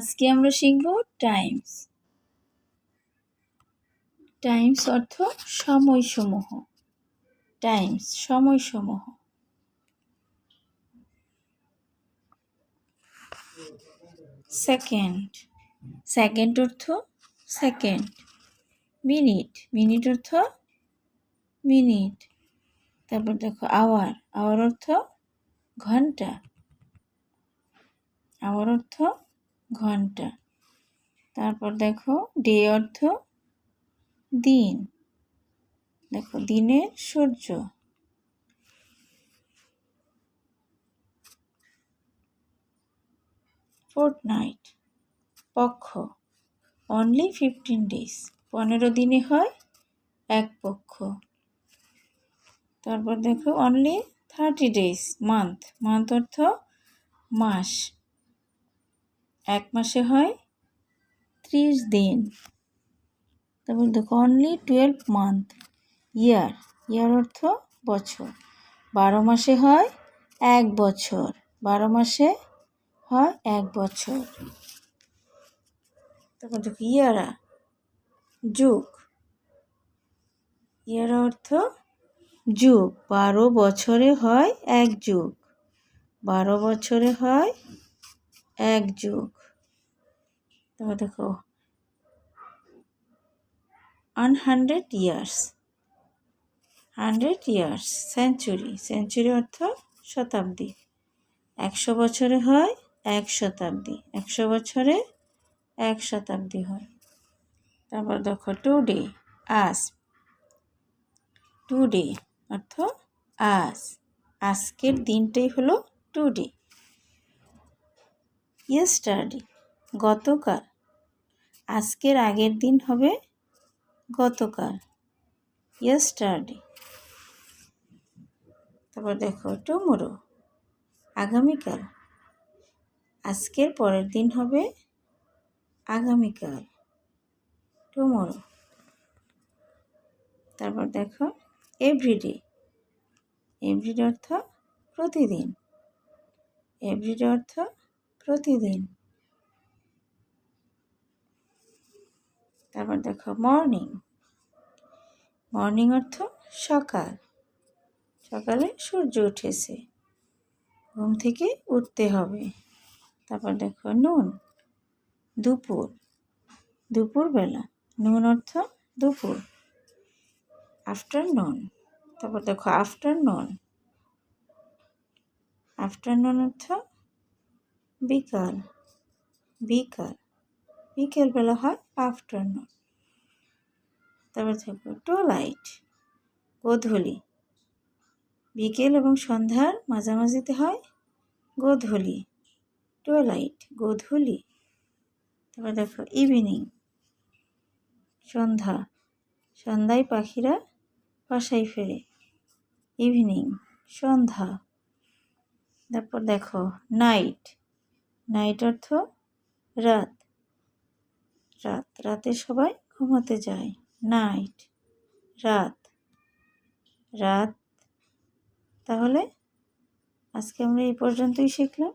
আজকে আমরা শিখব টাইমস। টাইমস অর্থ সময়সমূহ। টাইমস, সময়সমূহ। সেকেন্ড। সেকেন্ড অর্থ সেকেন্ড। মিনিট। মিনিট অর্থ মিনিট। তারপর দেখো, আওয়ার। আওয়ার অর্থ ঘণ্টা। আওয়ার অর্থ ঘণ্টা। তারপর দেখো, ডে অর্থ দিন। দেখো, দিনের সূর্য। ফোর্টনাইট, পক্ষ। অনলি ফিফটিন ডেজ পনেরো দিনে হয় এক পক্ষ। তারপর দেখো only thirty days month month অর্থ মাস। এক মাসে হয় ত্রিশ দিন। তারপর দেখো only twelve month year year অর্থ বছর। বারো মাসে হয় এক বছর। বারো মাসে হয় এক বছর। তারপর দেখো ইয়ারা যুগ। ইয়ারা অর্থ যুগ। বারো বছরে হয় এক যুগ। বারো বছরে হয় এক যুগ। তারপর দেখো one hundred years hundred years, century century অর্থ শতাব্দী। একশো বছরে হয় এক শতাব্দী, একশো বছরে এক শতাব্দী হয়। তারপর দেখো, টু ডে, আস, টু ডে অর্থ আজ আজকের দিনটাই হলো টু ডে। ইয়েস্টারডে, গতকাল আজকের আগের দিন হবে গতকাল ইয়েস্টারডে তারপর দেখো টুমোরো আগামীকাল। আজকের পরের দিন হবে আগামীকাল টুমোরো তারপর দেখো এভরিডে এভরিডে অর্থ প্রতিদিন। এভরিডে অর্থ প্রতিদিন। তারপর দেখো মর্নিং মর্নিং অর্থ সকাল। সকালে সূর্য উঠেছে। ঘুম থেকে উঠতে হবে। তারপর দেখো নুন দুপুর। দুপুরবেলা। নুন অর্থ দুপুর। আফটারনুন তারপর দেখো আফটারনুন আফটারনুন অর্থ বিকাল। বিকাল। বিকেলবেলা হয় আফটারনুন তারপর থাকবে টু লাইট গোধূলি। বিকেল এবং সন্ধ্যার মাঝামাঝিতে হয় গোধূলি। টুয়েলাইট গোধূলি। তারপর দেখো ইভিনিং সন্ধ্যা। সন্ধ্যায় পাখিরা বাসায় ফেরে। ইভিনিং সন্ধ্যা। তারপর দেখো নাইট নাইট অর্থ রাত। রাত রাতে সবাই ঘুমাতে যায়। নাইট রাত। রাত? তাহলে আজকে আমরা এই পর্যন্তই শিখলাম।